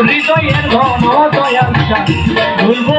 হৃদয়ের ঘন দয়াল ভুলবো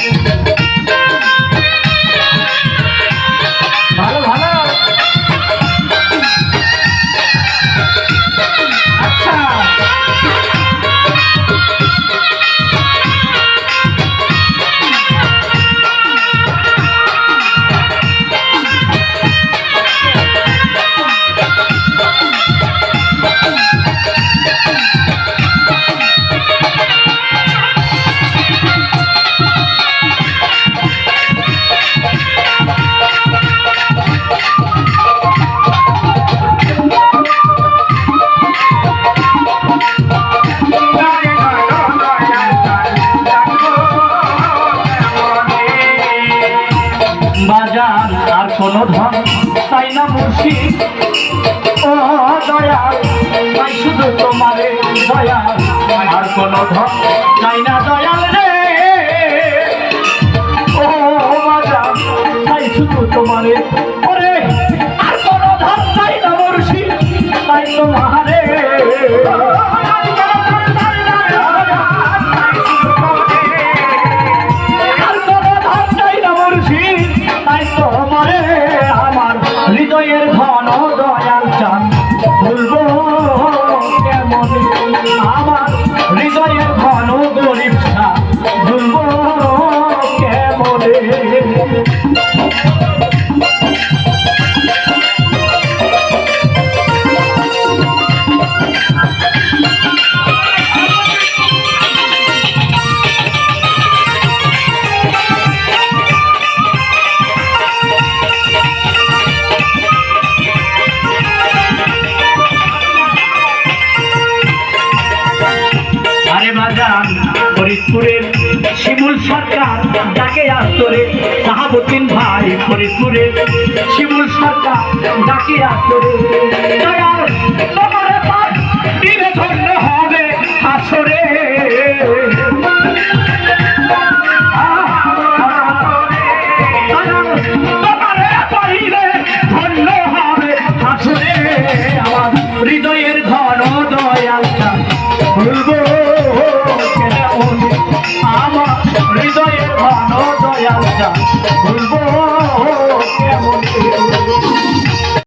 Thank you. কোনো ধন চাই না মুর্শিদ। ও দয়াল চাই শুধু তোমারে দয়াল। আর কোনো ধন চাই না দয়াল রে। ও বাজার চাই শুধু তোমারে। ওরে, আর কোনো ধন চাই না মুর্শিদ চাই তোমারে। কেমন আমার হৃদয়ের ঘন গরিব চান ভুলবো কেমনে? ফরিদপুরের শিমুল সরকার ডাকে আস্তরে শাহাবুদ্দিন ভাই ফরিদপুরের শিমুল সরকার ডাকে আস্তরে। হবে আসরে। কেমন